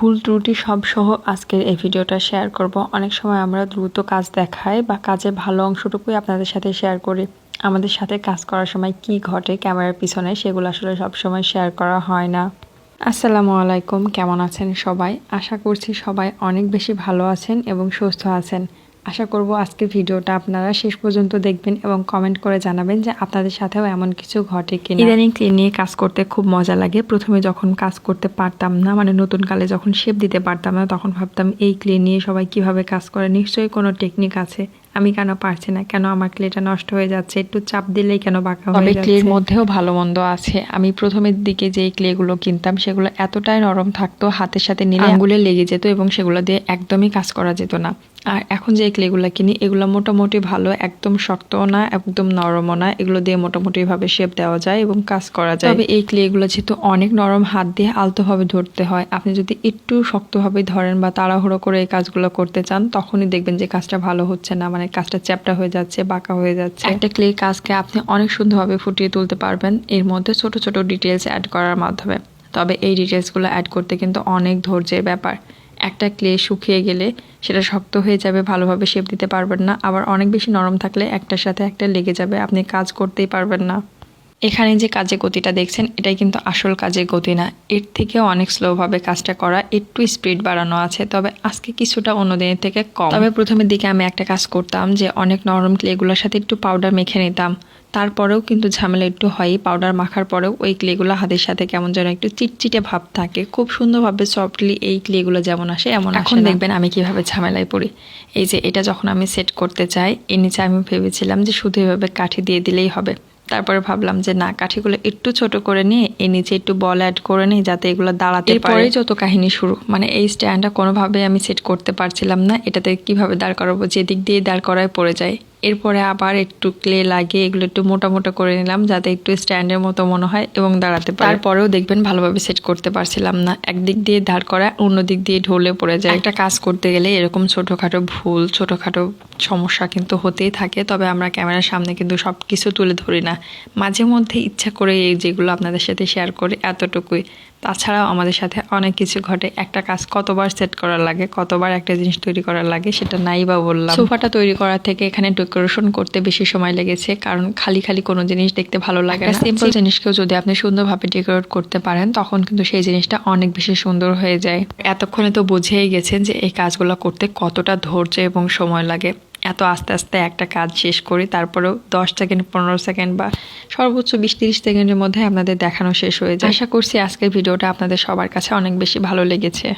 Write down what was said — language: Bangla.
ভুল ত্রুটি সব সহ আজকের এই ভিডিওটা শেয়ার করব। অনেক সময় আমরা দ্রুত কাজ দেখাই বা কাজের ভালো অংশটুকুই আপনাদের সাথে শেয়ার করি। আমাদের সাথে কাজ করার সময় কি ঘটে, ক্যামেরার পিছনে সেগুলো আসলে সব সময় শেয়ার করা হয় না। আসসালামু আলাইকুম, কেমন আছেন সবাই? আশা করছি সবাই অনেক বেশি ভালো আছেন এবং সুস্থ আছেন। আশা করব আজকের ভিডিওটা আপনারা শেষ পর্যন্ত দেখবেন এবং কমেন্ট করে জানাবেন যে আপনাদের সাথেও এমন কিছু ঘটে কি ইদানিং ক্লিন নিয়ে কাজ করতে খুব মজা লাগে। প্রথমে যখন কাজ করতে পারতাম না মানে নতুন কালে যখন শেপ দিতে পারতাম না, তখন ভাবতাম এই ক্লিন নিয়ে সবাই কীভাবে কাজ করে? নিশ্চয়ই কোনো টেকনিক আছে। আমি কেন পারছি না? কেন আমার ক্লেটা নষ্ট হয়ে যাচ্ছে? একটু চাপ দিলেই কেন বাঁকা হয়ে যাচ্ছে ক্লের মধ্যেও ভালো মন্দ আছে। আমি প্রথমের দিকে যে ক্লেগুলো কিনতাম সেগুলো এতটাই নরম থাকতো হাতের সাথে নিলে আঙ্গুলে লেগে যেত এবং সেগুলো দিয়ে একদমই কাজ করা যেত না। আর এখন যে ক্লেগুলো কিনি এগুলো মোটামুটি ভালো একদম শক্তও না একদম নরমও না। এগুলো দিয়ে মোটামুটি ভাবে শেপ দেওয়া যায় এবং কাজ করা যায়। তবে এই ক্লেগুলো যেহেতু অনেক নরম হাত দিয়ে আলতোভাবে ধরতে হয় আপনি যদি একটু শক্তভাবে ধরেন বা তাড়াহুড়ো করে এই কাজগুলো করতে চান তখনই দেখবেন যে কাজটা ভালো হচ্ছে না। মানে কাজটা চ্যাপটা হয়ে যাচ্ছে, বাঁকা হয়ে যাচ্ছে। একটা ক্লে কাজকে আপনি অনেক সুন্দরভাবে ফুটিয়ে তুলতে পারবেন। এর মধ্যে ছোট ছোট ডিটেলস অ্যাড করার মাধ্যমে। তবে এই ডিটেলসগুলো অ্যাড করতে কিন্তু অনেক ধৈর্যের ব্যাপার। একটা ক্লে শুকিয়ে গেলে সেটা শক্ত হয়ে যাবে, ভালোভাবে শেপ দিতে পারবেন না। আবার অনেক বেশি নরম থাকলে একটার সাথে একটা লেগে যাবে। আপনি কাজ করতেই পারবেন না। এখানে যে কাজের গতিটা দেখছেন এটাই কিন্তু আসল কাজের গতি না। এর থেকেও অনেক স্লোভাবে কাজটা করা একটু স্পিড বাড়ানো আছে তবে আজকে কিছুটা অন্য দিনের থেকে কম। তবে প্রথমের দিকে আমি একটা কাজ করতাম যে অনেক নরম ক্লেগুলোর সাথে একটু পাউডার মেখে নিতাম। তারপরেও কিন্তু ঝামেলা একটু হয় পাউডার মাখার পরেও ওই ক্লেগুলো হাতের সাথে কেমন যেন একটু চিটচিটে ভাব থাকে। খুব সুন্দরভাবে সফটলি এই ক্লেগুলো যেমন আসে এমন এখন দেখবেন আমি কীভাবে ঝামেলায় পড়ি। এই যে এটা যখন আমি সেট করতে চাই এর নিচে আমি ভেবেছিলাম যে শুধু এভাবে কাঠি দিয়ে দিলেই হবে। তারপরে ভাবলাম যে না, কাঠিগুলো একটু ছোট করে নিয়ে এর নিচে একটু বল অ্যাড করে নিই যাতে এগুলো দাঁড়াতে পারে। যত কাহিনী শুরু। মানে এই স্ট্যান্ডটা কোনোভাবে আমি সেট করতে পারছিলাম না। এটাতে কীভাবে দাঁড় করাবো? যেদিক দিয়ে দাঁড় করায় পড়ে যায়। এরপরে আবার একটু ক্লে লাগিয়ে এগুলো একটু মোটা মোটা করে নিলাম যাতে একটু স্ট্যান্ডের মতো মনে হয় এবং দাঁড়াতে পারে। তারপরেও দেখবেন ভালোভাবে সেট করতে পারছিলাম না। একদিক দিয়ে দাঁড় করা অন্য দিক দিয়ে ঢলে পড়ে যায়। একটা কাজ করতে গেলে এরকম ছোটোখাটো ভুল, ছোটোখাটো সমস্যা কিন্তু হতেই থাকে। তবে আমরা ক্যামেরার সামনে কিন্তু সব কিছু তুলে ধরি না। মাঝে মধ্যে ইচ্ছা করে এই যেগুলো আপনাদের সাথে শেয়ার করি এতটুকুই। তাছাড়াও আমাদের সাথে অনেক কিছু ঘটে। একটা কাজ কতবার সেট করার লাগে, কতবার একটা জিনিস তৈরি করার লাগে, সেটা নাই বা বললাম। সোফাটা তৈরি করার থেকে এখানে ডেকোরেশন করতে বেশি সময় লেগেছে কারণ খালি খালি কোনো জিনিস দেখতে ভালো লাগে না। সিম্পল জিনিসকেও যদি আপনি সুন্দরভাবে ডেকোরেট করতে পারেন তখন কিন্তু সেই জিনিসটা অনেক বেশি সুন্দর হয়ে যায়। এতক্ষণে তো বুঝেই গেছেন যে এই কাজগুলো করতে কতটা ধৈর্য এবং সময় লাগে। এত আস্তে আস্তে একটা কাজ শেষ করি তারপরেও দশ সেকেন্ড পনেরো সেকেন্ড বা সর্বোচ্চ বিশ তিরিশ সেকেন্ডের মধ্যে আপনাদের দেখানো শেষ হয়ে যায়। আশা করছি আজকের ভিডিওটা আপনাদের সবার কাছে অনেক বেশি ভালো লেগেছে।